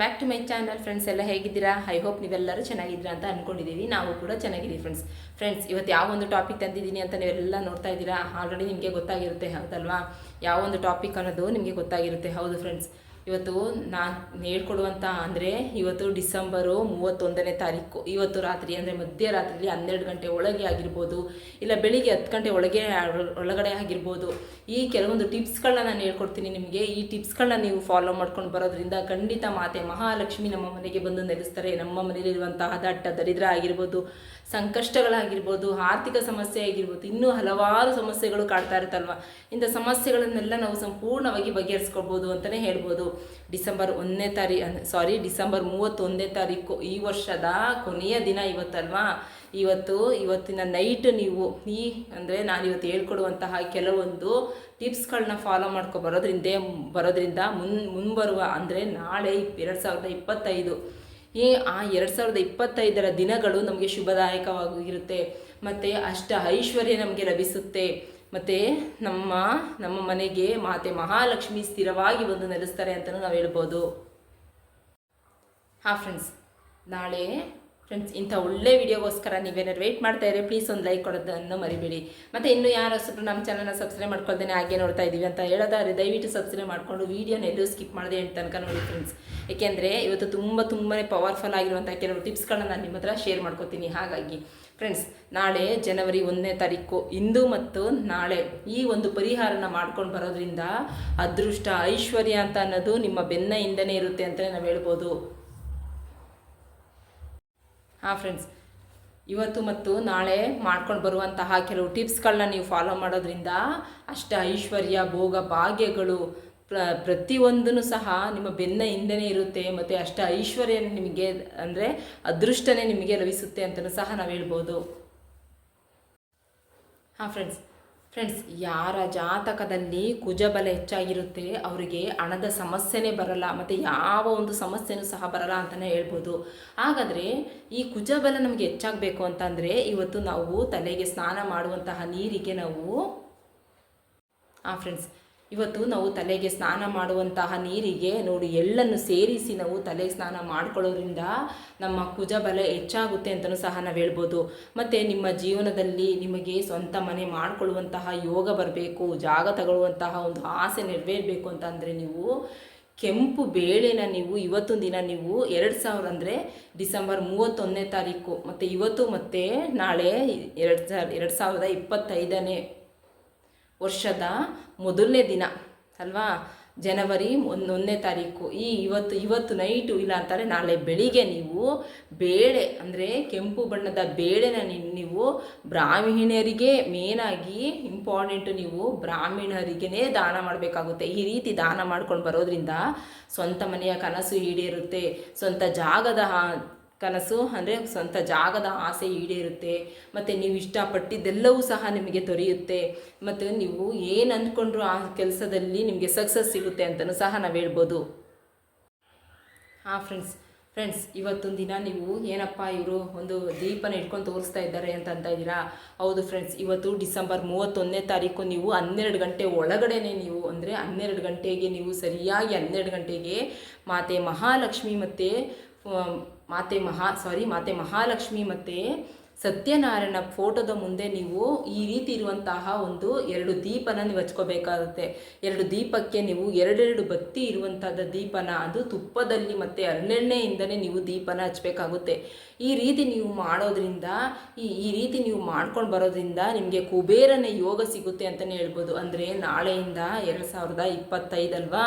Back to my channel friends ಎಲ್ಲ ಹೇಗಿದ್ದೀರಾ? I hope ನೀವೆಲ್ಲರೂ ಚೆನ್ನಾಗಿದ್ದೀರಾ ಅಂತ ಅಂದ್ಕೊಂಡಿದ್ದೀವಿ ನಾವು ಕೂಡ ಚೆನ್ನಾಗಿದ್ದೀವಿ ಫ್ರೆಂಡ್ಸ್ ಫ್ರೆಂಡ್ಸ್ ಇವತ್ತು ಯಾವ ಒಂದು ಟಾಪಿಕ್ ತಂದಿದ್ದೀನಿ ಅಂತ ನೀವೆಲ್ಲ ನೋಡ್ತಾ ಇದ್ದೀರಾ? ಆಲ್ರೆಡಿ ನಿಮಗೆ ಗೊತ್ತಾಗಿರುತ್ತೆ, ಹೌದಲ್ವಾ? ಯಾವ ಒಂದು ಟಾಪಿಕ್ ಅನ್ನೋದು ನಿಮಗೆ ಗೊತ್ತಾಗಿರುತ್ತೆ, ಹೌದು ಫ್ರೆಂಡ್ಸ್ ಇವತ್ತು ನಾನು ಹೇಳ್ಕೊಡುವಂಥ ಅಂದರೆ ಇವತ್ತು ಡಿಸೆಂಬರು ಮೂವತ್ತೊಂದನೇ ತಾರೀಕು. ಇವತ್ತು ರಾತ್ರಿ ಅಂದರೆ ಮಧ್ಯರಾತ್ರಿಲಿ ಹನ್ನೆರಡು ಗಂಟೆ ಒಳಗೆ ಆಗಿರ್ಬೋದು, ಇಲ್ಲ ಬೆಳಿಗ್ಗೆ ಹತ್ತು ಗಂಟೆ ಒಳಗೆ ಒಳಗಡೆ ಆಗಿರ್ಬೋದು. ಈ ಕೆಲವೊಂದು ಟಿಪ್ಸ್ಗಳನ್ನ ನಾನು ಹೇಳ್ಕೊಡ್ತೀನಿ ನಿಮಗೆ. ಈ ಟಿಪ್ಸ್ಗಳನ್ನ ನೀವು ಫಾಲೋ ಮಾಡ್ಕೊಂಡು ಬರೋದ್ರಿಂದ ಖಂಡಿತ ಮಾತೆ ಮಹಾಲಕ್ಷ್ಮಿ ನಮ್ಮ ಮನೆಗೆ ಬಂದು ನೆಲೆಸ್ತಾರೆ. ನಮ್ಮ ಮನೆಯಲ್ಲಿರುವಂತಹ ದಟ್ಟ ದರಿದ್ರ ಆಗಿರ್ಬೋದು ಸಂಕಷ್ಟಗಳಾಗಿರ್ಬೋದು, ಆರ್ಥಿಕ ಸಮಸ್ಯೆ ಆಗಿರ್ಬೋದು, ಇನ್ನೂ ಹಲವಾರು ಸಮಸ್ಯೆಗಳು ಕಾಡ್ತಾ ಇರುತ್ತಲ್ವ? ಇಂಥ ಸಮಸ್ಯೆಗಳನ್ನೆಲ್ಲ ನಾವು ಸಂಪೂರ್ಣವಾಗಿ ಬಗೆಹರಿಸ್ಕೊಳ್ಬೋದು ಅಂತಲೇ ಹೇಳ್ಬೋದು. ಡಿಸೆಂಬರ್ ಒಂದನೇ ತಾರೀ ಸಾರಿ, ಡಿಸೆಂಬರ್ ಮೂವತ್ತೊಂದನೇ ತಾರೀಕು ಈ ವರ್ಷದ ಕೊನೆಯ ದಿನ ಇವತ್ತಲ್ವಾ? ಇವತ್ತು, ಇವತ್ತಿನ ನೈಟ್ ನೀವು, ಈ, ಅಂದರೆ ನಾನು ಇವತ್ತು ಹೇಳ್ಕೊಡುವಂತಹ ಕೆಲವೊಂದು ಟಿಪ್ಸ್ಗಳನ್ನ ಫಾಲೋ ಮಾಡ್ಕೊ ಬರೋದ್ರಿಂದ ಬರೋದ್ರಿಂದ ಮುನ್, ಮುಂಬರುವ, ಅಂದರೆ ನಾಳೆ ಎರಡು ಸಾವಿರದ ಇಪ್ಪತ್ತೈದು ಈ ಆ ಎರಡು ಸಾವಿರದ ಇಪ್ಪತ್ತೈದರ ದಿನಗಳು ನಮಗೆ ಶುಭದಾಯಕವಾಗಿರುತ್ತೆ. ಮತ್ತು ಅಷ್ಟ ಐಶ್ವರ್ಯ ನಮಗೆ ಲಭಿಸುತ್ತೆ. ಮತ್ತು ನಮ್ಮ ನಮ್ಮ ಮನೆಗೆ ಮಾತೆ ಮಹಾಲಕ್ಷ್ಮಿ ಸ್ಥಿರವಾಗಿ ಬಂದು ನೆಲೆಸ್ತಾರೆ ಅಂತಲೂ ನಾವು ಹೇಳ್ಬೋದು. ಹಾಂ ಫ್ರೆಂಡ್ಸ್ ನಾಳೆ ಫ್ರೆಂಡ್ಸ್ ಇಂಥ ಒಳ್ಳೆ ವೀಡಿಯೋಗೋಸ್ಕರ ನೀವೇನಾದ್ರು ವೆಯ್ಟ್ ಮಾಡ್ತಾ ಇದ್ರೆ ಪ್ಲೀಸ್ ಒಂದು ಲೈಕ್ ಕೊಡೋದನ್ನು ಮರಿಬೇಡಿ. ಮತ್ತು ಇನ್ನು ಯಾರು ಹೊಸಬ್ರು ನಮ್ಮ ಚಾನಲ್ನ ಸಬ್ಸ್ಕ್ರೈಬ್ ಮಾಡ್ಕೊಳ್ದೇನೆ ಹಾಗೆ ನೋಡ್ತಾ ಇದ್ದೀವಿ ಅಂತ ಹೇಳೋದಾದ್ರೆ ದಯವಿಟ್ಟು ಸಬ್ಸ್ಕ್ರೈಬ್ ಮಾಡಿಕೊಂಡು ವೀಡಿಯೋನ ಎಲ್ಲೂ ಸ್ಕಿಪ್ ಮಾಡಿದೆ ಅಂತ ತನಕ ನೋಡಿ ಫ್ರೆಂಡ್ಸ್ ಏಕೆಂದರೆ ಇವತ್ತು ತುಂಬ ತುಂಬಾ ಪವರ್ಫುಲ್ ಆಗಿರುವಂಥ ಕೆಲವು ಟಿಪ್ಸ್ಗಳನ್ನ ನಾನು ನಿಮ್ಮ ಹತ್ರ ಶೇರ್ ಮಾಡ್ಕೋತೀನಿ. ಹಾಗಾಗಿ ಫ್ರೆಂಡ್ಸ್ ನಾಳೆ ಜನವರಿ ಒಂದನೇ ತಾರೀಕು, ಇಂದು ಮತ್ತು ನಾಳೆ ಈ ಒಂದು ಪರಿಹಾರನ ಮಾಡ್ಕೊಂಡು ಬರೋದ್ರಿಂದ ಅದೃಷ್ಟ ಐಶ್ವರ್ಯ ಅಂತ ಅನ್ನೋದು ನಿಮ್ಮ ಬೆನ್ನ ಹಿಂದೆನೇ ಇರುತ್ತೆ ಅಂತಲೇ ನಾವು ಹೇಳ್ಬೋದು. ಹಾಂ ಫ್ರೆಂಡ್ಸ್ ಇವತ್ತು ಮತ್ತು ನಾಳೆ ಮಾಡ್ಕೊಂಡು ಬರುವಂತಹ ಕೆಲವು ಟಿಪ್ಸ್ಗಳನ್ನ ನೀವು ಫಾಲೋ ಮಾಡೋದ್ರಿಂದ ಅಷ್ಟ ಐಶ್ವರ್ಯ, ಭೋಗ, ಭಾಗ್ಯಗಳು ಪ್ರ ಪ್ರತಿಯೊಂದೂ ಸಹ ನಿಮ್ಮ ಬೆನ್ನ ಹಿಂದೆನೇ ಇರುತ್ತೆ ಮತ್ತು ಅಷ್ಟ ಐಶ್ವರ್ಯ ನಿಮಗೆ ಅಂದರೆ ಅದೃಷ್ಟನೇ ನಿಮಗೆ ಲಭಿಸುತ್ತೆ ಅಂತಲೂ ಸಹ ನಾವು ಹೇಳ್ಬೋದು. ಹಾಂ ಫ್ರೆಂಡ್ಸ್ ಫ್ರೆಂಡ್ಸ್ ಯಾರ ಜಾತಕದಲ್ಲಿ ಕುಜಬಲ ಹೆಚ್ಚಾಗಿರುತ್ತೆ, ಅವರಿಗೆ ಹಣದ ಸಮಸ್ಯೆನೇ ಬರಲ್ಲ, ಮತ್ತು ಯಾವ ಒಂದು ಸಮಸ್ಯೆನೂ ಸಹ ಬರಲ್ಲ ಅಂತಲೇ ಹೇಳ್ಬೋದು. ಹಾಗಾದರೆ ಈ ಕುಜಬಲ ನಮಗೆ ಹೆಚ್ಚಾಗಬೇಕು ಅಂತಂದರೆ ಇವತ್ತು ನಾವು ತಲೆಗೆ ಸ್ನಾನ ಮಾಡುವಂತಹ ನೀರಿಗೆ ನಾವು ಹಾಂ ಫ್ರೆಂಡ್ಸ್ ಇವತ್ತು ನಾವು ತಲೆಗೆ ಸ್ನಾನ ಮಾಡುವಂತಹ ನೀರಿಗೆ ನೋಡಿ ಎಳ್ಳನ್ನು ಸೇರಿಸಿ ನಾವು ತಲೆ ಸ್ನಾನ ಮಾಡ್ಕೊಳ್ಳೋದ್ರಿಂದ ನಮ್ಮ ಕುಜಬಲ ಹೆಚ್ಚಾಗುತ್ತೆ ಅಂತಲೂ ಸಹ ನಾವು ಹೇಳ್ಬೋದು. ಮತ್ತು ನಿಮ್ಮ ಜೀವನದಲ್ಲಿ ನಿಮಗೆ ಸ್ವಂತ ಮನೆ ಮಾಡಿಕೊಳ್ಳುವಂತಹ ಯೋಗ ಬರಬೇಕು, ಜಾಗ ತಗೊಳ್ಳುವಂತಹ ಒಂದು ಆಸೆ ನೆರವೇರಬೇಕು ಅಂತಂದರೆ ನೀವು ಕೆಂಪು ಬೇಳೆನ ನೀವು ಇವತ್ತೊಂದು ದಿನ ನೀವು ಎರಡು ಸಾವಿರ ಅಂದರೆ ಡಿಸೆಂಬರ್ ಮೂವತ್ತೊಂದನೇ ತಾರೀಕು, ಮತ್ತು ಇವತ್ತು ಮತ್ತು ನಾಳೆ ಎರಡು ಸಾವಿರ, ಎರಡು ಸಾವಿರದ ಇಪ್ಪತ್ತೈದನೇ ವರ್ಷದ ಮೊದಲನೇ ದಿನ, ಅಲ್ವಾ? ಜನವರಿ ಒಂದೊಂದನೇ ತಾರೀಕು. ಈ ಇವತ್ತು ಇವತ್ತು ನೈಟು, ಇಲ್ಲ ಅಂತಾರೆ ನಾಳೆ ಬೆಳಿಗ್ಗೆ ನೀವು ಬೇಳೆ, ಅಂದರೆ ಕೆಂಪು ಬಣ್ಣದ ಬೇಳೆನ ನೀವು ಬ್ರಾಹ್ಮಣರಿಗೆ ಮೇನಾಗಿ ಇಂಪಾರ್ಟೆಂಟು ನೀವು ಬ್ರಾಹ್ಮಣರಿಗೇ ದಾನ ಮಾಡಬೇಕಾಗುತ್ತೆ. ಈ ರೀತಿ ದಾನ ಮಾಡ್ಕೊಂಡು ಬರೋದ್ರಿಂದ ಸ್ವಂತ ಮನೆಯ ಕನಸು ಈಡೇರುತ್ತೆ. ಸ್ವಂತ ಜಾಗದ ಕನಸು ಅಂದರೆ ಸ್ವಂತ ಜಾಗದ ಆಸೆ ಈಡೇರುತ್ತೆ, ಮತ್ತು ನೀವು ಇಷ್ಟಪಟ್ಟಿದ್ದೆಲ್ಲವೂ ಸಹ ನಿಮಗೆ ದೊರೆಯುತ್ತೆ, ಮತ್ತು ನೀವು ಏನು ಅಂದ್ಕೊಂಡ್ರು ಆ ಕೆಲಸದಲ್ಲಿ ನಿಮಗೆ ಸಕ್ಸಸ್ ಸಿಗುತ್ತೆ ಅಂತಲೂ ಸಹ ನಾವು ಹೇಳ್ಬೋದು. ಹಾಂ ಫ್ರೆಂಡ್ಸ್ ಫ್ರೆಂಡ್ಸ್ ಇವತ್ತೊಂದು ದಿನ ನೀವು ಏನಪ್ಪ ಇವರು ಒಂದು ದೀಪನ ಇಟ್ಕೊಂಡು ತೋರಿಸ್ತಾ ಇದ್ದಾರೆ ಅಂತ ಅಂತ ಇದ್ದೀರಾ? ಹೌದು ಫ್ರೆಂಡ್ಸ್ ಇವತ್ತು ಡಿಸೆಂಬರ್ ಮೂವತ್ತೊಂದನೇ ತಾರೀಕು ನೀವು ಹನ್ನೆರಡು ಗಂಟೆ ಒಳಗಡೆನೆ ನೀವು ಅಂದರೆ ಹನ್ನೆರಡು ಗಂಟೆಗೆ ನೀವು ಸರಿಯಾಗಿ ಹನ್ನೆರಡು ಗಂಟೆಗೆ ಮಾತೆ ಮಹಾಲಕ್ಷ್ಮಿ ಮತ್ತು ಮಾತೆ ಮಹಾ ಸಾರಿ ಮಾತೆ ಮಹಾಲಕ್ಷ್ಮಿ ಮತ್ತು ಸತ್ಯನಾರಾಯಣ ಫೋಟೋದ ಮುಂದೆ ನೀವು ಈ ರೀತಿ ಇರುವಂತಹ ಒಂದು ಎರಡು ದೀಪನ ನೀವು ಹಚ್ಕೋಬೇಕಾಗುತ್ತೆ ಎರಡು ದೀಪಕ್ಕೆ ನೀವು ಎರಡೆರಡು ಬತ್ತಿ ಇರುವಂಥದ್ದು ದೀಪನ, ಅದು ತುಪ್ಪದಲ್ಲಿ ಮತ್ತು ಅರಣ್ಯೆಣ್ಣೆಯಿಂದನೇ ನೀವು ದೀಪನ ಹಚ್ಚಬೇಕಾಗುತ್ತೆ ಈ ರೀತಿ ನೀವು ಮಾಡೋದ್ರಿಂದ, ಈ ಈ ರೀತಿ ನೀವು ಮಾಡ್ಕೊಂಡು ಬರೋದ್ರಿಂದ ನಿಮಗೆ ಕುಬೇರನ ಯೋಗ ಸಿಗುತ್ತೆ ಅಂತಲೇ ಹೇಳ್ಬೋದು. ಅಂದರೆ ನಾಳೆಯಿಂದ ಎರಡು ಸಾವಿರದ ಇಪ್ಪತ್ತೈದಲ್ವಾ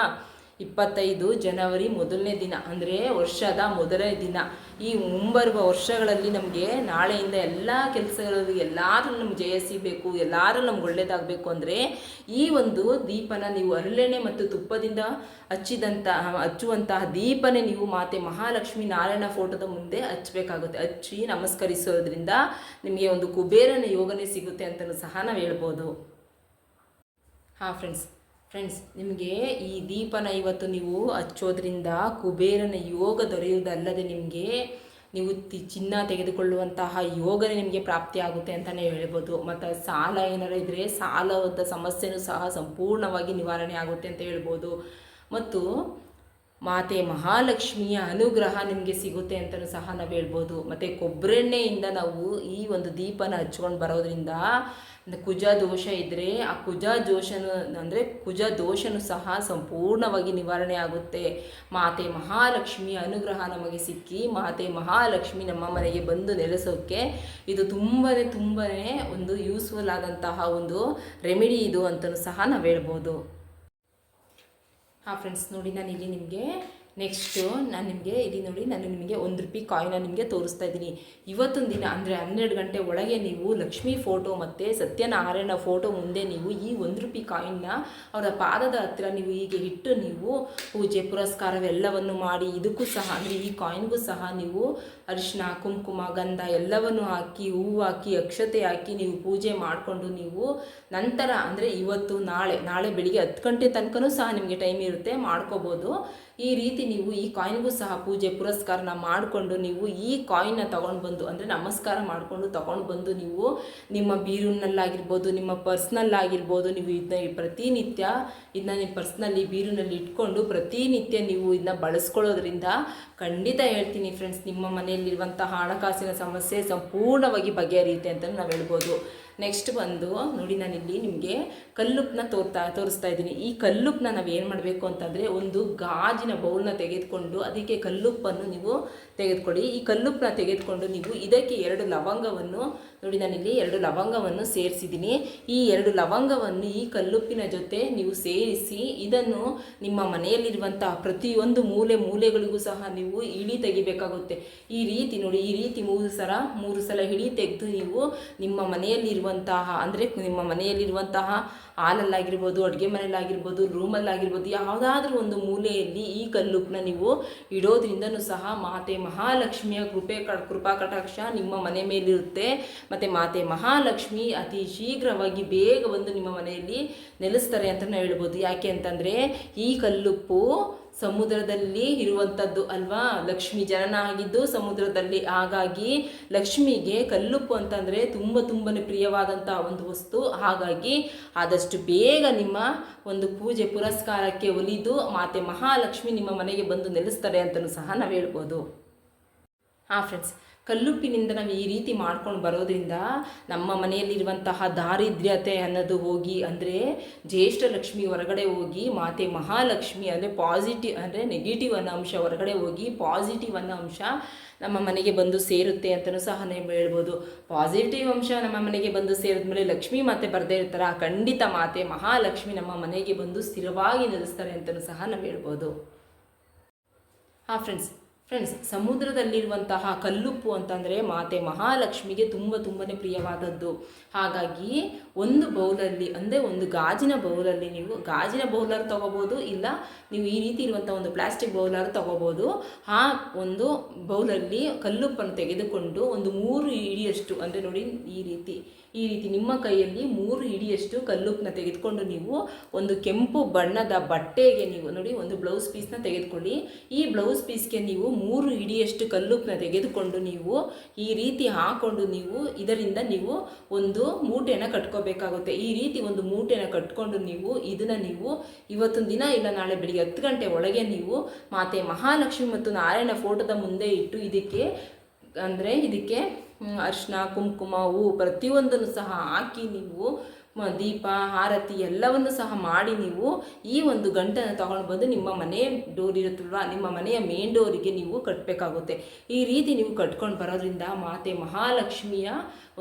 ಇಪ್ಪತ್ತೈದು ಜನವರಿ ಮೊದಲನೇ ದಿನ, ಅಂದರೆ ವರ್ಷದ ಮೊದಲನೇ ದಿನ. ಈ ಮುಂಬರುವ ವರ್ಷಗಳಲ್ಲಿ ನಮಗೆ ನಾಳೆಯಿಂದ ಎಲ್ಲ ಕೆಲಸಗಳಲ್ಲಿ ಎಲ್ಲರೂ ನಮ್ಗೆ ಜಯ ಸಿಗಬೇಕು ಎಲ್ಲರೂ ನಮ್ಗೆ ಒಳ್ಳೆಯದಾಗಬೇಕು ಅಂದರೆ ಈ ಒಂದು ದೀಪನ ನೀವು ಅರಳೆಣ್ಣೆ ಮತ್ತು ತುಪ್ಪದಿಂದ ಹಚ್ಚಿದಂತಹ ಹಚ್ಚುವಂತಹ ದೀಪನೇ ನೀವು ಮಾತೆ ಮಹಾಲಕ್ಷ್ಮಿ ನಾರಾಯಣ ಫೋಟೋದ ಮುಂದೆ ಹಚ್ಚಬೇಕಾಗುತ್ತೆ. ಹಚ್ಚಿ ನಮಸ್ಕರಿಸೋದ್ರಿಂದ ನಿಮಗೆ ಒಂದು ಕುಬೇರನ ಯೋಗನೇ ಸಿಗುತ್ತೆ ಅಂತಲೂ ಸಹ ನಾವು ಹೇಳ್ಬೋದು. ಹಾಂ ಫ್ರೆಂಡ್ಸ್ ಫ್ರೆಂಡ್ಸ್ ನಿಮಗೆ ಈ ದೀಪನ ಇವತ್ತು ನೀವು ಹಚ್ಚೋದ್ರಿಂದ ಕುಬೇರನ ಯೋಗ ದೊರೆಯುವುದಲ್ಲದೆ ನಿಮಗೆ ನೀವು ಚಿನ್ನ ತೆಗೆದುಕೊಳ್ಳುವಂತಹ ಯೋಗನೇ ನಿಮಗೆ ಪ್ರಾಪ್ತಿಯಾಗುತ್ತೆ ಅಂತಲೇ ಹೇಳ್ಬೋದು. ಮತ್ತು ಸಾಲ ಏನಾರು ಇದ್ದರೆ ಸಾಲದ ಸಮಸ್ಯೆನೂ ಸಹ ಸಂಪೂರ್ಣವಾಗಿ ನಿವಾರಣೆ ಆಗುತ್ತೆ ಅಂತ ಹೇಳ್ಬೋದು. ಮತ್ತು ಮಾತೆ ಮಹಾಲಕ್ಷ್ಮಿಯ ಅನುಗ್ರಹ ನಿಮಗೆ ಸಿಗುತ್ತೆ ಅಂತಲೂ ಸಹ ನಾವು ಹೇಳ್ಬೋದು. ಮತ್ತು ಕೊಬ್ಬರೆಣ್ಣೆಯಿಂದ ನಾವು ಈ ಒಂದು ದೀಪನ ಹಚ್ಕೊಂಡು ಬರೋದ್ರಿಂದ ಕುಜ ದೋಷ ಇದ್ದರೆ ಆ ಕುಜ ದೋಷನು ಅಂದರೆ ಕುಜ ದೋಷನು ಸಹ ಸಂಪೂರ್ಣವಾಗಿ ನಿವಾರಣೆ ಆಗುತ್ತೆ. ಮಾತೆ ಮಹಾಲಕ್ಷ್ಮಿಯ ಅನುಗ್ರಹ ನಮಗೆ ಸಿಕ್ಕಿ ಮಾತೆ ಮಹಾಲಕ್ಷ್ಮಿ ನಮ್ಮ ಮನೆಗೆ ಬಂದು ನೆಲೆಸೋಕ್ಕೆ ಇದು ತುಂಬಾ ತುಂಬಾ ಒಂದು ಯೂಸ್ಫುಲ್ ಆದಂತಹ ಒಂದು ರೆಮಿಡಿ ಇದು ಅಂತಲೂ ಸಹ ನಾವು ಹೇಳ್ಬೋದು. ಹಾಂ ಫ್ರೆಂಡ್ಸ್ ನೋಡಿ ನಾನು ಇಲ್ಲಿ ನಿಮಗೆ ನೆಕ್ಸ್ಟು ನಾನು ನಿಮಗೆ ಇಲ್ಲಿ ನೋಡಿ, ನಾನು ನಿಮಗೆ ಒಂದು ರೂಪಾಯಿ ಕಾಯಿನ ನಿಮಗೆ ತೋರಿಸ್ತಾ ಇದ್ದೀನಿ. ಇವತ್ತೊಂದು ದಿನ, ಅಂದರೆ ಹನ್ನೆರಡು ಗಂಟೆ ಒಳಗೆ ನೀವು ಲಕ್ಷ್ಮೀ ಫೋಟೋ ಮತ್ತು ಸತ್ಯನಾರಾಯಣ ಫೋಟೋ ಮುಂದೆ ನೀವು ಈ ಒಂದು ರೂಪಾಯಿ ಕಾಯಿನ್ನ ಅವರ ಪಾದದ ಹತ್ತಿರ ನೀವು ಹೀಗೆ ಇಟ್ಟು ನೀವು ಪೂಜೆ ಪುರಸ್ಕಾರವೆಲ್ಲವನ್ನು ಮಾಡಿ, ಇದಕ್ಕೂ ಸಹ, ಅಂದರೆ ಈ ಕಾಯಿನ್ಗೂ ಸಹ ನೀವು ಅರಿಶಿನ ಕುಂಕುಮ, ಗಂಧ ಎಲ್ಲವನ್ನು ಹಾಕಿ, ಹೂವು ಹಾಕಿ, ಅಕ್ಷತೆ ಹಾಕಿ ನೀವು ಪೂಜೆ ಮಾಡಿಕೊಂಡು ನೀವು ನಂತರ, ಅಂದರೆ ಇವತ್ತು ನಾಳೆ ನಾಳೆ ಬೆಳಿಗ್ಗೆ ಹತ್ತು ಗಂಟೆ ತನಕನೂ ಸಹ ನಿಮಗೆ ಟೈಮ್ ಇರುತ್ತೆ, ಮಾಡ್ಕೋಬೋದು. ಈ ರೀತಿ ನೀವು ಈ ಕಾಯಿನ್ಗೂ ಸಹ ಪೂಜೆ ಪುರಸ್ಕಾರನ ಮಾಡಿಕೊಂಡು ನೀವು ಈ ಕಾಯಿನ್ನ ತೊಗೊಂಡು ಬಂದು, ಅಂದರೆ ನಮಸ್ಕಾರ ಮಾಡಿಕೊಂಡು ತೊಗೊಂಡು ಬಂದು ನೀವು ನಿಮ್ಮ ಬೀರೂನಲ್ಲಾಗಿರ್ಬೋದು, ನಿಮ್ಮ ಪರ್ಸ್ನಲ್ ಆಗಿರ್ಬೋದು ನೀವು ಇದನ್ನ ಪ್ರತಿನಿತ್ಯ ಇದನ್ನ ನಿಮ್ಮ ಪರ್ಸ್ನಲ್ಲಿ ಬೀರುನಲ್ಲಿ ಇಟ್ಕೊಂಡು ಪ್ರತಿನಿತ್ಯ ನೀವು ಇದನ್ನ ಬಳಸ್ಕೊಳ್ಳೋದ್ರಿಂದ ಖಂಡಿತ ಹೇಳ್ತೀನಿ ಫ್ರೆಂಡ್ಸ್ ನಿಮ್ಮ ಮನೆಯಲ್ಲಿರುವಂತಹ ಹಣಕಾಸಿನ ಸಮಸ್ಯೆ ಸಂಪೂರ್ಣವಾಗಿ ಬಗೆಹರಿಯುತ್ತೆ ಅಂತಲೂ ನಾವು ಹೇಳ್ಬೋದು. ನೆಕ್ಸ್ಟ್ ಬಂದು ನೋಡಿ ನಾನಿಲ್ಲಿ ನಿಮಗೆ ಕಲ್ಲುಪ್ಪನ್ನ ತೋರ್ತಾ, ತೋರಿಸ್ತಾ ಇದ್ದೀನಿ. ಈ ಕಲ್ಲುಪ್ಪನ್ನ ನಾವು ಏನು ಮಾಡಬೇಕು ಅಂತಂದರೆ ಒಂದು ಗಾಜಿನ ಬೌಲ್ನ ತೆಗೆದುಕೊಂಡು ಅದಕ್ಕೆ ಕಲ್ಲುಪ್ಪನ್ನು ನೀವು ತೆಗೆದುಕೊಡಿ ಈ ಕಲ್ಲುಪ್ಪನ್ನ ತೆಗೆದುಕೊಂಡು ನೀವು ಇದಕ್ಕೆ ಎರಡು ಲವಂಗವನ್ನು ನೋಡಿ ನಾನಿಲ್ಲಿ ಎರಡು ಲವಂಗವನ್ನು ಸೇರಿಸಿದ್ದೀನಿ. ಈ ಎರಡು ಲವಂಗವನ್ನು ಈ ಕಲ್ಲುಪ್ಪಿನ ಜೊತೆ ನೀವು ಸೇರಿಸಿ ಇದನ್ನು ನಿಮ್ಮ ಮನೆಯಲ್ಲಿರುವಂತಹ ಪ್ರತಿಯೊಂದು ಮೂಲೆ ಮೂಲೆಗಳಿಗೂ ಸಹ ನೀವು ಇಳಿ ತೆಗಿಬೇಕಾಗುತ್ತೆ. ಈ ರೀತಿ ನೋಡಿ, ಈ ರೀತಿ ಮೂರು ಸಲ ಮೂರು ಸಲ ಇಳಿ ತೆಗೆದು ನೀವು ನಿಮ್ಮ ಮನೆಯಲ್ಲಿರುವಂತಹ ಅಂದರೆ ನಿಮ್ಮ ಮನೆಯಲ್ಲಿರುವಂತಹ ಹಾಲಲ್ಲಾಗಿರ್ಬೋದು, ಅಡುಗೆ ಮನೆಯಲ್ಲಾಗಿರ್ಬೋದು, ರೂಮಲ್ಲಾಗಿರ್ಬೋದು, ಯಾವುದಾದ್ರೂ ಒಂದು ಮೂಲೆಯಲ್ಲಿ ಈ ಕಲ್ಲುಪ್ನ ನೀವು ಇಡೋದ್ರಿಂದನೂ ಸಹ ಮಾತೆ ಮಹಾಲಕ್ಷ್ಮಿಯ ಕೃಪೆ ಕೃಪಾ ಕಟಾಕ್ಷ ನಿಮ್ಮ ಮನೆ ಮೇಲಿರುತ್ತೆ. ಮತ್ತು ಮಾತೆ ಮಹಾಲಕ್ಷ್ಮಿ ಅತಿ ಶೀಘ್ರವಾಗಿ ಬೇಗ ಬಂದು ನಿಮ್ಮ ಮನೆಯಲ್ಲಿ ನೆಲೆಸ್ತಾರೆ ಅಂತಲೇ ಹೇಳ್ಬೋದು. ಯಾಕೆ ಅಂತಂದರೆ ಈ ಕಲ್ಲುಪ್ಪು ಸಮುದ್ರದಲ್ಲಿ ಇರುವಂಥದ್ದು ಅಲ್ವಾ? ಲಕ್ಷ್ಮಿ ಜನನ ಆಗಿದ್ದು ಸಮುದ್ರದಲ್ಲಿ ಹಾಗಾಗಿ ಲಕ್ಷ್ಮಿಗೆ ಕಲ್ಲುಪ್ಪು ಅಂತಂದರೆ ತುಂಬ ತುಂಬಾ ಪ್ರಿಯವಾದಂಥ ಒಂದು ವಸ್ತು. ಹಾಗಾಗಿ ಆದಷ್ಟು ಬೇಗ ನಿಮ್ಮ ಒಂದು ಪೂಜೆ ಪುರಸ್ಕಾರಕ್ಕೆ ಒಲಿದು ಮಾತೆ ಮಹಾಲಕ್ಷ್ಮಿ ನಿಮ್ಮ ಮನೆಗೆ ಬಂದು ನೆಲೆಸ್ತಾರೆ ಅಂತಲೂ ಸಹ ನಾವು ಹೇಳ್ಬೋದು. ಹಾಂ ಫ್ರೆಂಡ್ಸ್ ಕಲ್ಲುಪ್ಪಿನಿಂದ ನಾವು ಈ ರೀತಿ ಮಾಡ್ಕೊಂಡು ಬರೋದ್ರಿಂದ ನಮ್ಮ ಮನೆಯಲ್ಲಿರುವಂತಹ ದಾರಿದ್ರ್ಯತೆ ಅನ್ನೋದು ಹೋಗಿ ಅಂದರೆ ಜ್ಯೇಷ್ಠ ಲಕ್ಷ್ಮಿ ಹೊರಗಡೆ ಹೋಗಿ ಮಾತೆ ಮಹಾಲಕ್ಷ್ಮಿ ಅಂದರೆ ಪಾಸಿಟಿವ್ ಅಂದರೆ ನೆಗೆಟಿವ್ ಅನ್ನೋ ಅಂಶ ಹೊರಗಡೆ ಹೋಗಿ ಪಾಸಿಟಿವ್ ಅನ್ನೋ ಅಂಶ ನಮ್ಮ ಮನೆಗೆ ಬಂದು ಸೇರುತ್ತೆ ಅಂತಲೂ ಸಹ ನೀವು ಹೇಳ್ಬೋದು. ಪಾಸಿಟಿವ್ ಅಂಶ ನಮ್ಮ ಮನೆಗೆ ಬಂದು ಸೇರಿದ್ಮೇಲೆ ಲಕ್ಷ್ಮಿ ಮಾತೆ ಬರದೇ ಇರ್ತಾರೆ? ಖಂಡಿತ ಮಾತೆ ಮಹಾಲಕ್ಷ್ಮಿ ನಮ್ಮ ಮನೆಗೆ ಬಂದು ಸ್ಥಿರವಾಗಿ ನೆಲೆಸ್ತಾರೆ ಅಂತಲೂ ಸಹ ನಾವು ಹೇಳ್ಬೋದು. ಹಾಂ ಫ್ರೆಂಡ್ಸ್ ಫ್ರೆಂಡ್ಸ್ ಸಮುದ್ರದಲ್ಲಿರುವಂತಹ ಕಲ್ಲುಪ್ಪು ಅಂತಂದರೆ ಮಾತೆ ಮಹಾಲಕ್ಷ್ಮಿಗೆ ತುಂಬ ತುಂಬಾ ಪ್ರಿಯವಾದದ್ದು. ಹಾಗಾಗಿ ಒಂದು ಬೌಲಲ್ಲಿ, ಅಂದರೆ ಒಂದು ಗಾಜಿನ ಬೌಲಲ್ಲಿ ನೀವು ಗಾಜಿನ ಬೌಲರ್ ತೊಗೋಬೋದು, ಇಲ್ಲ ನೀವು ಈ ರೀತಿ ಇರುವಂಥ ಒಂದು ಪ್ಲಾಸ್ಟಿಕ್ ಬೌಲರ್ ತೊಗೋಬೋದು. ಆ ಒಂದು ಬೌಲಲ್ಲಿ ಕಲ್ಲುಪ್ಪನ್ನು ತೆಗೆದುಕೊಂಡು ಒಂದು ಮೂರು ಇಡಿಯಷ್ಟು ಅಂದರೆ ನೋಡಿ ಈ ರೀತಿ ಈ ರೀತಿ ನಿಮ್ಮ ಕೈಯಲ್ಲಿ ಮೂರು ಹಿಡಿಯಷ್ಟು ಕಲ್ಲುಪ್ಪನ್ನ ತೆಗೆದುಕೊಂಡು ನೀವು ಒಂದು ಕೆಂಪು ಬಣ್ಣದ ಬಟ್ಟೆಗೆ ನೀವು ನೋಡಿ ಒಂದು ಬ್ಲೌಸ್ ಪೀಸ್ನ ತೆಗೆದುಕೊಳ್ಳಿ. ಈ ಬ್ಲೌಸ್ ಪೀಸ್ಗೆ ನೀವು ಮೂರು ಹಿಡಿಯಷ್ಟು ಕಲ್ಲುಪ್ಪನ್ನ ತೆಗೆದುಕೊಂಡು ನೀವು ಈ ರೀತಿ ಹಾಕೊಂಡು ನೀವು ಇದರಿಂದ ನೀವು ಒಂದು ಮೂಟೆನ ಕಟ್ಕೋಬೇಕಾಗುತ್ತೆ. ಈ ರೀತಿ ಒಂದು ಮೂಟೆನ ಕಟ್ಕೊಂಡು ನೀವು ಇದನ್ನು ನೀವು ಇವತ್ತೊಂದು ದಿನ ಇಲ್ಲ ನಾಳೆ ಬೆಳಿಗ್ಗೆ ಹತ್ತು ಗಂಟೆ ಒಳಗೆ ನೀವು ಮಾತೆ ಮಹಾಲಕ್ಷ್ಮಿ ಮತ್ತು ನಾರಾಯಣ ಫೋಟೋದ ಮುಂದೆ ಇಟ್ಟು ಇದಕ್ಕೆ ಅಂದರೆ ಇದಕ್ಕೆ ಅರಿಶಿನ ಕುಂಕುಮ ಹೂವು ಪ್ರತಿಯೊಂದನ್ನು ಸಹ ಹಾಕಿ ನೀವು ದೀಪ, ಆರತಿ ಎಲ್ಲವನ್ನು ಸಹ ಮಾಡಿ ನೀವು ಈ ಒಂದು ಗಂಟನ್ನು ತಗೊಂಡು ಬಂದು ನಿಮ್ಮ ಮನೆ ಡೋರ್ ಇರುತ್ತಲ್ವ, ನಿಮ್ಮ ಮನೆಯ ಮೇನ್ ಡೋರಿಗೆ ನೀವು ಕಟ್ಟಬೇಕಾಗುತ್ತೆ ಈ ರೀತಿ ನೀವು ಕಟ್ಕೊಂಡು ಬರೋದ್ರಿಂದ ಮಾತೆ ಮಹಾಲಕ್ಷ್ಮಿಯ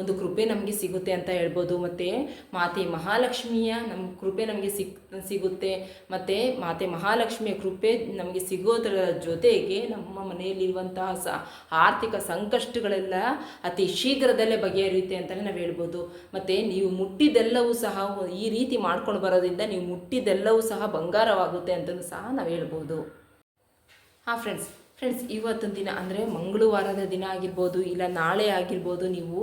ಒಂದು ಕೃಪೆ ನಮಗೆ ಸಿಗುತ್ತೆ ಅಂತ ಹೇಳ್ಬೋದು. ಮತ್ತು ಮಾತೆ ಮಹಾಲಕ್ಷ್ಮಿಯ ನಮ್ಮ ಕೃಪೆ ನಮಗೆ ಸಿಕ್, ಸಿಗುತ್ತೆ. ಮತ್ತು ಮಾತೆ ಮಹಾಲಕ್ಷ್ಮಿಯ ಕೃಪೆ ನಮಗೆ ಸಿಗೋದರ ಜೊತೆಗೆ ನಮ್ಮ ಮನೆಯಲ್ಲಿರುವಂತಹ ಸ, ಆರ್ಥಿಕ ಸಂಕಷ್ಟಗಳೆಲ್ಲ ಅತಿ ಶೀಘ್ರದಲ್ಲೇ ಬಗೆಹರಿಯುತ್ತೆ ಅಂತಲೇ ನಾವು ಹೇಳ್ಬೋದು. ಮತ್ತು ನೀವು ಮುಟ್ಟಿದ್ದೆಲ್ಲವೂ ಸಹ ಈ ರೀತಿ ಮಾಡ್ಕೊಂಡು ಬರೋದ್ರಿಂದ ನೀವು ಮುಟ್ಟಿದ್ದೆಲ್ಲವೂ ಸಹ ಬಂಗಾರವಾಗುತ್ತೆ ಅಂತಲೂ ಸಹ ನಾವು ಹೇಳ್ಬೋದು. ಹಾಂ ಫ್ರೆಂಡ್ಸ್ ಫ್ರೆಂಡ್ಸ್ ಇವತ್ತಿನ ದಿನ ಅಂದರೆ ಮಂಗಳವಾರದ ದಿನ ಆಗಿರ್ಬೋದು, ಇಲ್ಲ ನಾಳೆ ಆಗಿರ್ಬೋದು, ನೀವು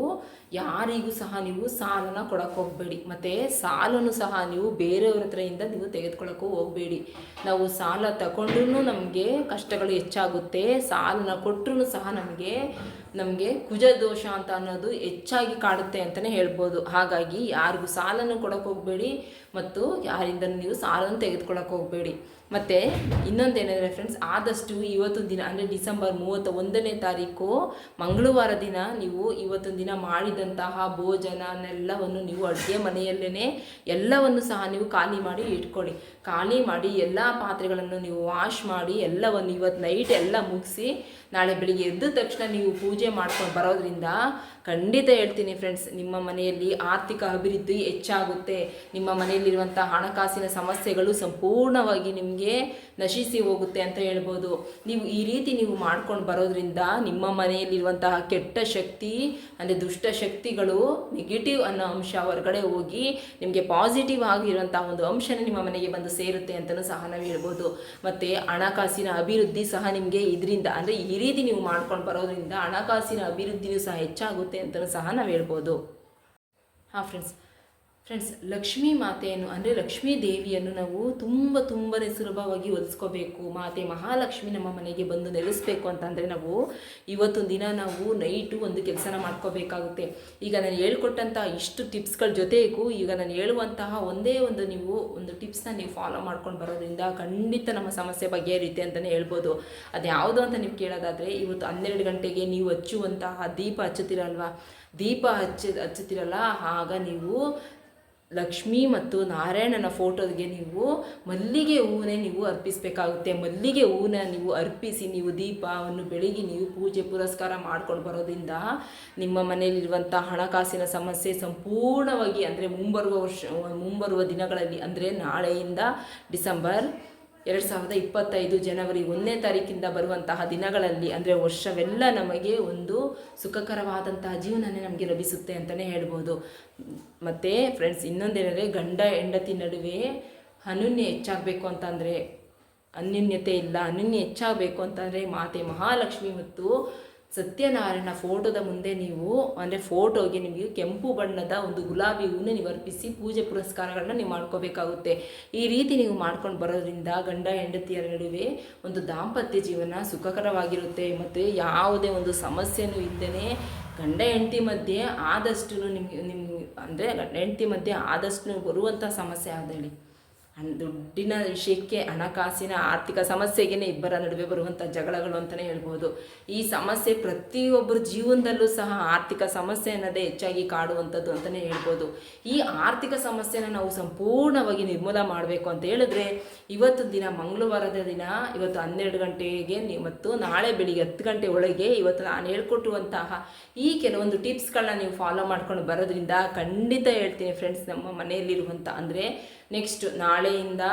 ಯಾರಿಗೂ ಸಹ ನೀವು ಸಾಲನ ಕೊಡೋಕೆ ಹೋಗಬೇಡಿ. ಮತ್ತು ಸಾಲನ್ನು ಸಹ ನೀವು ಬೇರೆಯವ್ರ ಹತ್ರದಿಂದ ನೀವು ತೆಗೆದುಕೊಳ್ಳೋಕ್ಕೂ ಹೋಗಬೇಡಿ. ನಾವು ಸಾಲ ತಗೊಂಡ್ರೂ ನಮಗೆ ಕಷ್ಟಗಳು ಹೆಚ್ಚಾಗುತ್ತೆ. ಸಾಲನ ಕೊಟ್ಟರು ಸಹ ನಮಗೆ ನಮಗೆ ಕುಜ ದೋಷ ಅಂತ ಅನ್ನೋದು ಹೆಚ್ಚಾಗಿ ಕಾಡುತ್ತೆ ಅಂತಲೇ ಹೇಳ್ಬೋದು. ಹಾಗಾಗಿ ಯಾರಿಗೂ ಸಾಲನ್ನು ಕೊಡೋಕೆ ಹೋಗಬೇಡಿ ಮತ್ತು ಯಾರಿಂದ ನೀವು ಸಾಲನ್ನು ತೆಗೆದುಕೊಳ್ಳೋಕೆ ಹೋಗಬೇಡಿ. ಮತ್ತು ಇನ್ನೊಂದೇನೆಂದರೆ ಫ್ರೆಂಡ್ಸ್ ಆದಷ್ಟು ಇವತ್ತು ದಿನ, ಅಂದರೆ ಡಿಸೆಂಬರ್ ಮೂವತ್ತ ಒಂದನೇ ತಾರೀಕು ಮಂಗಳವಾರ ದಿನ ನೀವು ಇವತ್ತು ದಿನ ಮಾಡಿದಂತಹ ಭೋಜನನೆಲ್ಲವನ್ನು ನೀವು ಅಡುಗೆ ಮನೆಯಲ್ಲೇ ಎಲ್ಲವನ್ನು ಸಹ ನೀವು ಖಾಲಿ ಮಾಡಿ ಇಟ್ಕೊಳ್ಳಿ. ಖಾಲಿ ಮಾಡಿ ಎಲ್ಲ ಪಾತ್ರೆಗಳನ್ನು ನೀವು ವಾಶ್ ಮಾಡಿ ಎಲ್ಲವನ್ನು ಇವತ್ತು ನೈಟ್ ಎಲ್ಲ ಮುಗಿಸಿ ನಾಳೆ ಬೆಳಿಗ್ಗೆ ಎದ್ದ ತಕ್ಷಣ ನೀವು ಪೂಜೆ ಮಾಡ್ಕೊಂಡು ಬರೋದ್ರಿಂದ ಖಂಡಿತ ಹೇಳ್ತೀನಿ ಫ್ರೆಂಡ್ಸ್ ನಿಮ್ಮ ಮನೆಯಲ್ಲಿ ಆರ್ಥಿಕ ಅಭಿವೃದ್ಧಿ ಹೆಚ್ಚಾಗುತ್ತೆ. ನಿಮ್ಮ ಮನೆಯಲ್ಲಿರುವಂಥ ಹಣಕಾಸಿನ ಸಮಸ್ಯೆಗಳು ಸಂಪೂರ್ಣವಾಗಿ ನಿಮಗೆ ನಶಿಸಿ ಹೋಗುತ್ತೆ ಅಂತ ಹೇಳ್ಬೋದು. ನೀವು ಈ ರೀತಿ ನೀವು ಮಾಡ್ಕೊಂಡು ಬರೋದ್ರಿಂದ ನಿಮ್ಮ ಮನೆಯಲ್ಲಿರುವಂತಹ ಕೆಟ್ಟ ಶಕ್ತಿ, ಅಂದರೆ ದುಷ್ಟ ಶಕ್ತಿಗಳು ನೆಗೆಟಿವ್ ಅನ್ನೋ ಅಂಶ ಹೊರಗಡೆ ಹೋಗಿ ನಿಮಗೆ ಪಾಸಿಟಿವ್ ಆಗಿರುವಂತಹ ಒಂದು ಅಂಶನೇ ನಿಮ್ಮ ಮನೆಗೆ ಬಂದು ಸೇರುತ್ತೆ ಅಂತಲೂ ಸಹ ನಾವು ಹೇಳ್ಬೋದು. ಮತ್ತು ಹಣಕಾಸಿನ ಅಭಿವೃದ್ಧಿ ಸಹ ನಿಮಗೆ ಇದರಿಂದ, ಅಂದರೆ ಈ ರೀತಿ ನೀವು ಮಾಡ್ಕೊಂಡು ಬರೋದ್ರಿಂದ ಹಣಕಾಸಿನ ಅಭಿವೃದ್ಧಿಯೂ ಸಹ ಹೆಚ್ಚಾಗುತ್ತೆ ಅಂತಲೂ ಸಹ ನಾವು ಹೇಳ್ಬೋದು. ಹಾಂ ಫ್ರೆಂಡ್ಸ್ ಫ್ರೆಂಡ್ಸ್ ಲಕ್ಷ್ಮೀ ಮಾತೆಯನ್ನು ಅಂದರೆ ಲಕ್ಷ್ಮೀ ದೇವಿಯನ್ನು ನಾವು ತುಂಬ ತುಂಬನೇ ಸುಲಭವಾಗಿ ಒಲಿಸ್ಕೋಬೇಕು ಮಾತೆ ಮಹಾಲಕ್ಷ್ಮಿ ನಮ್ಮ ಮನೆಗೆ ಬಂದು ನೆಲೆಸಬೇಕು ಅಂತಂದರೆ ನಾವು ಇವತ್ತೊಂದು ದಿನ ನಾವು ನೈಟು ಒಂದು ಕೆಲಸನ ಮಾಡ್ಕೋಬೇಕಾಗುತ್ತೆ. ಈಗ ನಾನು ಹೇಳ್ಕೊಟ್ಟಂತಹ ಇಷ್ಟು ಟಿಪ್ಸ್ಗಳ ಜೊತೆಗೂ ಈಗ ನಾನು ಹೇಳುವಂತಹ ಒಂದೇ ಒಂದು ನೀವು ಒಂದು ಟಿಪ್ಸ್ನ ನೀವು ಫಾಲೋ ಮಾಡ್ಕೊಂಡು ಬರೋದ್ರಿಂದ ಖಂಡಿತ ನಮ್ಮ ಸಮಸ್ಯೆ ಬಗೆಹರಿಯುತ್ತೆ ಅಂತಲೇ ಹೇಳ್ಬೋದು. ಅದು ಯಾವುದು ಅಂತ ನೀವು ಕೇಳೋದಾದರೆ ಇವತ್ತು ಹನ್ನೆರಡು ಗಂಟೆಗೆ ನೀವು ಹಚ್ಚುವಂತಹ ದೀಪ ಹಚ್ಚುತ್ತೀರಲ್ವಾ? ದೀಪ ಹಚ್ಚ ಹಚ್ಚುತ್ತಿರಲ್ಲ, ಆಗ ನೀವು ಲಕ್ಷ್ಮಿ ಮತ್ತು ನಾರಾಯಣನ ಫೋಟೋಗೆ ನೀವು ಮಲ್ಲಿಗೆ ಹೂವನ್ನೇ ನೀವು ಅರ್ಪಿಸಬೇಕಾಗುತ್ತೆ. ಮಲ್ಲಿಗೆ ಹೂವನ್ನ ನೀವು ಅರ್ಪಿಸಿ, ನೀವು ದೀಪವನ್ನು ಬೆಳಗ್ಗೆ ನೀವು ಪೂಜೆ ಪುರಸ್ಕಾರ ಮಾಡ್ಕೊಂಡು ಬರೋದ್ರಿಂದ ನಿಮ್ಮ ಮನೆಯಲ್ಲಿರುವಂಥ ಹಣಕಾಸಿನ ಸಮಸ್ಯೆ ಸಂಪೂರ್ಣವಾಗಿ ಅಂದರೆ ಮುಂಬರುವ ವರ್ಷ, ಮುಂಬರುವ ದಿನಗಳಲ್ಲಿ ಅಂದರೆ ನಾಳೆಯಿಂದ ಡಿಸೆಂಬರ್ ಎರಡು ಸಾವಿರದ ಇಪ್ಪತ್ತೈದು ಜನವರಿ ಒಂದನೇ ತಾರೀಕಿಂದ ಬರುವಂತಹ ದಿನಗಳಲ್ಲಿ, ಅಂದರೆ ವರ್ಷವೆಲ್ಲ ನಮಗೆ ಒಂದು ಸುಖಕರವಾದಂತಹ ಜೀವನನೇ ನಮಗೆ ಲಭಿಸುತ್ತೆ ಅಂತಲೇ ಹೇಳ್ಬೋದು. ಮತ್ತು ಫ್ರೆಂಡ್ಸ್ ಇನ್ನೊಂದೇನೆಂದರೆ ಗಂಡ ಹೆಂಡತಿ ನಡುವೆ ಅನುನ್ಯ ಹೆಚ್ಚಾಗಬೇಕು ಅಂತಂದರೆ ಅನ್ಯೂನ್ಯತೆ ಇಲ್ಲ, ಅನನ್ಯ ಹೆಚ್ಚಾಗಬೇಕು ಅಂತಂದರೆ ಮಾತೆ ಮಹಾಲಕ್ಷ್ಮಿ ಮತ್ತು ಸತ್ಯನಾರಾಯಣ ಫೋಟೋದ ಮುಂದೆ ನೀವು ಅಂದರೆ ಫೋಟೋಗೆ ನಿಮಗೆ ಕೆಂಪು ಬಣ್ಣದ ಒಂದು ಗುಲಾಬಿ ಹೂವನ್ನು ನೀವು ಅರ್ಪಿಸಿ ಪೂಜೆ ಪುರಸ್ಕಾರಗಳನ್ನ ನೀವು ಮಾಡ್ಕೋಬೇಕಾಗುತ್ತೆ. ಈ ರೀತಿ ನೀವು ಮಾಡ್ಕೊಂಡು ಬರೋದ್ರಿಂದ ಗಂಡ, ಹೆಂಡತಿಯರ ನಡುವೆ ಒಂದು ದಾಂಪತ್ಯ ಜೀವನ ಸುಖಕರವಾಗಿರುತ್ತೆ. ಮತ್ತು ಯಾವುದೇ ಒಂದು ಸಮಸ್ಯೆನೂ ಇಲ್ಲದೇ ಗಂಡ, ಹೆಂಡತಿ ಮಧ್ಯೆ ಆದಷ್ಟು ನಿಮಗೆ ನಿಮ್ಗೆ ಅಂದರೆ ಗಂಡ, ಹೆಂಡತಿ ಮಧ್ಯೆ ಆದಷ್ಟು ಬರುವಂಥ ಸಮಸ್ಯೆ ಹೇಳಿ. ದುಡ್ಡಿನ ವಿಷಯಕ್ಕೆ, ಹಣಕಾಸಿನ ಆರ್ಥಿಕ ಸಮಸ್ಯೆಗೇನೆ ಇಬ್ಬರ ನಡುವೆ ಬರುವಂಥ ಜಗಳಗಳು ಅಂತಲೇ ಹೇಳ್ಬೋದು. ಈ ಸಮಸ್ಯೆ ಪ್ರತಿಯೊಬ್ಬರ ಜೀವನದಲ್ಲೂ ಸಹ ಆರ್ಥಿಕ ಸಮಸ್ಯೆ ಅನ್ನೋದೇ ಹೆಚ್ಚಾಗಿ ಕಾಡುವಂಥದ್ದು ಅಂತಲೇ ಹೇಳ್ಬೋದು. ಈ ಆರ್ಥಿಕ ಸಮಸ್ಯೆನ ನಾವು ಸಂಪೂರ್ಣವಾಗಿ ನಿರ್ಮೂಲ ಮಾಡಬೇಕು ಅಂತ ಹೇಳಿದ್ರೆ, ಇವತ್ತು ದಿನ ಮಂಗಳವಾರದ ದಿನ, ಇವತ್ತು ಹನ್ನೆರಡು ಗಂಟೆಗೆ ಮತ್ತು ನಾಳೆ ಬೆಳಿಗ್ಗೆ ಹತ್ತು ಗಂಟೆ ಒಳಗೆ ಇವತ್ತು ನಾನು ಹೇಳ್ಕೊಟ್ಟುವಂತಹ ಈ ಕೆಲವೊಂದು ಟಿಪ್ಸ್ಗಳನ್ನ ನೀವು ಫಾಲೋ ಮಾಡ್ಕೊಂಡು ಬರೋದ್ರಿಂದ ಖಂಡಿತ ಹೇಳ್ತೀನಿ ಫ್ರೆಂಡ್ಸ್, ನಮ್ಮ ಮನೆಯಲ್ಲಿರುವಂಥ ಅಂದರೆ ನೆಕ್ಸ್ಟ್ ನಾಳೆಯಿಂದ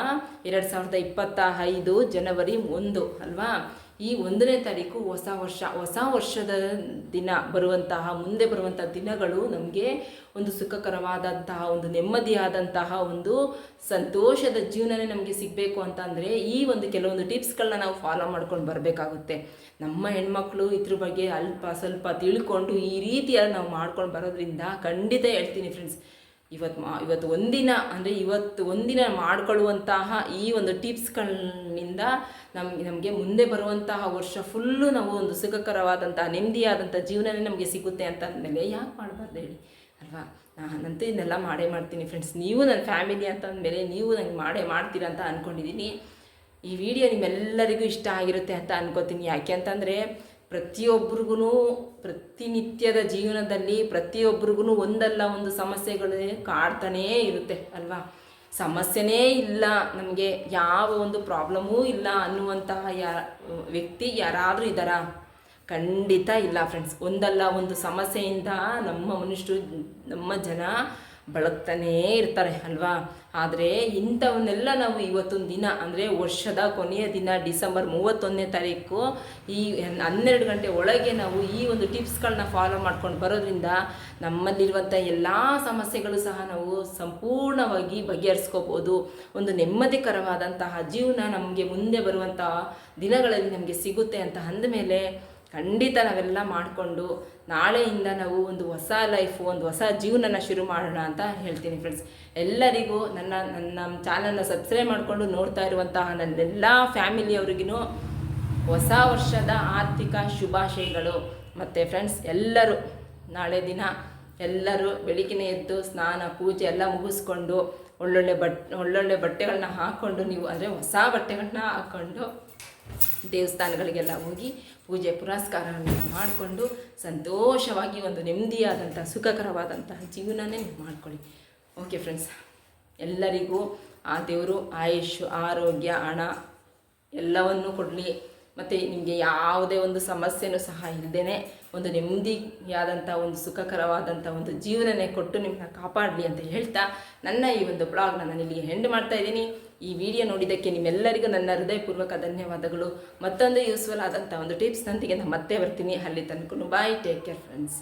ಎರಡು ಸಾವಿರದ ಇಪ್ಪತ್ತ ಐದು ಜನವರಿ ಒಂದು, ಅಲ್ವಾ? ಈ ಒಂದನೇ ತಾರೀಕು ಹೊಸ ವರ್ಷ. ಹೊಸ ವರ್ಷದ ದಿನ ಬರುವಂತಹ, ಮುಂದೆ ಬರುವಂಥ ದಿನಗಳು ನಮಗೆ ಒಂದು ಸುಖಕರವಾದಂತಹ, ಒಂದು ನೆಮ್ಮದಿಯಾದಂತಹ, ಒಂದು ಸಂತೋಷದ ಜೀವನನೇ ನಮಗೆ ಸಿಗಬೇಕು ಅಂತಂದರೆ ಈ ಒಂದು ಕೆಲವೊಂದು ಟಿಪ್ಸ್ಗಳನ್ನ ನಾವು ಫಾಲೋ ಮಾಡ್ಕೊಂಡು ಬರಬೇಕಾಗುತ್ತೆ. ನಮ್ಮ ಹೆಣ್ಮಕ್ಳು ಇದ್ರ ಬಗ್ಗೆ ಅಲ್ಪ ಸ್ವಲ್ಪ ತಿಳ್ಕೊಂಡು ಈ ರೀತಿಯಾಗಿ ನಾವು ಮಾಡ್ಕೊಂಡು ಬರೋದ್ರಿಂದ ಖಂಡಿತ ಹೇಳ್ತೀನಿ ಫ್ರೆಂಡ್ಸ್ ಇವತ್ತು ಮಾ ಇವತ್ತು ಒಂದಿನ ಅಂದರೆ ಇವತ್ತು ಒಂದಿನ ಮಾಡಿಕೊಳ್ಳುವಂತಹ ಈ ಒಂದು ಟಿಪ್ಸ್ಗಳಿಂದ ನಮ್ ನಮಗೆ ಮುಂದೆ ಬರುವಂತಹ ವರ್ಷ ಫುಲ್ಲು ನಾವು ಒಂದು ಸುಖಕರವಾದಂತಹ ನೆಮ್ಮದಿಯಾದಂಥ ಜೀವನನೇ ನಮಗೆ ಸಿಗುತ್ತೆ ಅಂತ ಅಂದಮೇಲೆ ಯಾಕೆ ಮಾಡಬಾರ್ದು ಹೇಳಿ? ಅಲ್ವಾ? ನಾನಂತೂ ಇದನ್ನೆಲ್ಲ ಮಾಡೇ ಮಾಡ್ತೀನಿ ಫ್ರೆಂಡ್ಸ್ ನೀವು ನನ್ನ ಫ್ಯಾಮಿಲಿ ಅಂತ ಅಂದಮೇಲೆ ನೀವು ನನಗೆ ಮಾಡೇ ಮಾಡ್ತೀರಾ ಅಂತ ಅಂದ್ಕೊಂಡಿದ್ದೀನಿ ಈ ವಿಡಿಯೋ ನಿಮ್ಮೆಲ್ಲರಿಗೂ ಇಷ್ಟ ಆಗಿರುತ್ತೆ ಅಂತ ಅನ್ಕೋತೀನಿ. ಯಾಕೆ ಅಂತಂದರೆ ಪ್ರತಿಯೊಬ್ಬರಿಗೂ ಪ್ರತಿನಿತ್ಯದ ಜೀವನದಲ್ಲಿ ಪ್ರತಿಯೊಬ್ರಿಗೂ ಒಂದಲ್ಲ ಒಂದು ಸಮಸ್ಯೆಗಳು ಕಾಡ್ತಾನೇ ಇರುತ್ತೆ, ಅಲ್ವಾ? ಸಮಸ್ಯೆನೇ ಇಲ್ಲ ನಮಗೆ, ಯಾವ ಒಂದು ಪ್ರಾಬ್ಲಮೂ ಇಲ್ಲ ಅನ್ನುವಂತಹ ಯಾ, ವ್ಯಕ್ತಿ ಯಾರಾದರೂ ಇದ್ದಾರಾ? ಖಂಡಿತ ಇಲ್ಲ ಫ್ರೆಂಡ್ಸ್ ಒಂದಲ್ಲ ಒಂದು ಸಮಸ್ಯೆಯಿಂದ ನಮ್ಮ ಮನುಷ್ಯರು, ನಮ್ಮ ಜನ ಬಳಕ್ತಾನೇ ಇರ್ತಾರೆ, ಅಲ್ವಾ? ಆದರೆ ಇಂಥವನ್ನೆಲ್ಲ ನಾವು ಇವತ್ತೊಂದು ದಿನ, ಅಂದರೆ ವರ್ಷದ ಕೊನೆಯ ದಿನ, ಡಿಸೆಂಬರ್ ಮೂವತ್ತೊಂದನೇ ತಾರೀಕು, ಈ ಹನ್ನೆರಡು ಗಂಟೆ ಒಳಗೆ ನಾವು ಈ ಒಂದು ಟಿಪ್ಸ್ಗಳನ್ನ ಫಾಲೋ ಮಾಡ್ಕೊಂಡು ಬರೋದ್ರಿಂದ ನಮ್ಮಲ್ಲಿರುವಂಥ ಎಲ್ಲ ಸಮಸ್ಯೆಗಳು ಸಹ ನಾವು ಸಂಪೂರ್ಣವಾಗಿ ಬಗೆಹರಿಸ್ಕೋಬೋದು. ಒಂದು ನೆಮ್ಮದಿಕರವಾದಂತಹ ಜೀವನ ನಮಗೆ ಮುಂದೆ ಬರುವಂತಹ ದಿನಗಳಲ್ಲಿ ನಮಗೆ ಸಿಗುತ್ತೆ ಅಂತ ಅಂದಮೇಲೆ ಖಂಡಿತ ನಾವೆಲ್ಲ ಮಾಡಿಕೊಂಡು ನಾಳೆಯಿಂದ ನಾವು ಒಂದು ಹೊಸ ಲೈಫು ಒಂದು ಹೊಸ ಜೀವನನ ಶುರು ಮಾಡೋಣ ಅಂತ ಹೇಳ್ತೀನಿ ಫ್ರೆಂಡ್ಸ್ ಎಲ್ಲರಿಗೂ ನನ್ನ ನನ್ನ ಚಾನಲ್ನ ಸಬ್ಸ್ಕ್ರೈಬ್ ಮಾಡಿಕೊಂಡು ನೋಡ್ತಾ ಇರುವಂತಹ ನನ್ನೆಲ್ಲ ಫ್ಯಾಮಿಲಿಯವ್ರಿಗೂ ಹೊಸ ವರ್ಷದ ಆರ್ಥಿಕ ಶುಭಾಶಯಗಳು. ಮತ್ತು ಫ್ರೆಂಡ್ಸ್ ಎಲ್ಲರೂ ನಾಳೆ ದಿನ ಎಲ್ಲರೂ ಬೆಳಿಗ್ಗೆ ಎದ್ದು ಸ್ನಾನ, ಪೂಜೆ ಎಲ್ಲ ಮುಗಿಸ್ಕೊಂಡು ಒಳ್ಳೊಳ್ಳೆ ಬಟ್, ಒಳ್ಳೊಳ್ಳೆ ಬಟ್ಟೆಗಳನ್ನ ಹಾಕ್ಕೊಂಡು ನೀವು, ಅಂದರೆ ಹೊಸ ಬಟ್ಟೆಗಳನ್ನ ಹಾಕ್ಕೊಂಡು ದೇವಸ್ಥಾನಗಳಿಗೆಲ್ಲ ಹೋಗಿ ಪೂಜೆ ಪುರಸ್ಕಾರವನ್ನು ಮಾಡಿಕೊಂಡು ಸಂತೋಷವಾಗಿ ಒಂದು ನೆಮ್ಮದಿಯಾದಂಥ ಸುಖಕರವಾದಂತಹ ಜೀವನನೇ ನೀವು ಮಾಡ್ಕೊಳ್ಳಿ. ಓಕೆ ಫ್ರೆಂಡ್ಸ್ ಎಲ್ಲರಿಗೂ ಆ ದೇವರು ಆಯುಷ್, ಆರೋಗ್ಯ, ಹಣ ಎಲ್ಲವನ್ನೂ ಕೊಡಲಿ. ಮತ್ತು ನಿಮಗೆ ಯಾವುದೇ ಒಂದು ಸಮಸ್ಯೆನೂ ಸಹ ಇಲ್ಲದೇ ಒಂದು ನೆಮ್ಮದಿಯಾದಂಥ ಒಂದು ಸುಖಕರವಾದಂಥ ಒಂದು ಜೀವನನೇ ಕೊಟ್ಟು ನಿಮ್ಮನ್ನ ಕಾಪಾಡಲಿ ಅಂತ ಹೇಳ್ತಾ ನನ್ನ ಈ ಒಂದು ಬ್ಲಾಗ್ನ ನಾನು ಇಲ್ಲಿಗೆ ಹೆಂಡ್ ಮಾಡ್ತಾ ಇದ್ದೀನಿ. ಈ ವಿಡಿಯೋ ನೋಡಿದ್ದಕ್ಕೆ ನಿಮ್ಮೆಲ್ಲರಿಗೂ ನನ್ನ ಹೃದಯಪೂರ್ವಕ ಧನ್ಯವಾದಗಳು. ಮತ್ತೊಂದು ಯೂಸ್ಫುಲ್ ಆದಂಥ ಒಂದು ಟಿಪ್ಸ್ನೊಂದಿಗೆ ನಾನು ಮತ್ತೆ ಬರ್ತೀನಿ. ಅಲ್ಲಿ ತನಕ ಬಾಯ್ ಟೇಕ್ ಕೇರ್ ಫ್ರೆಂಡ್ಸ್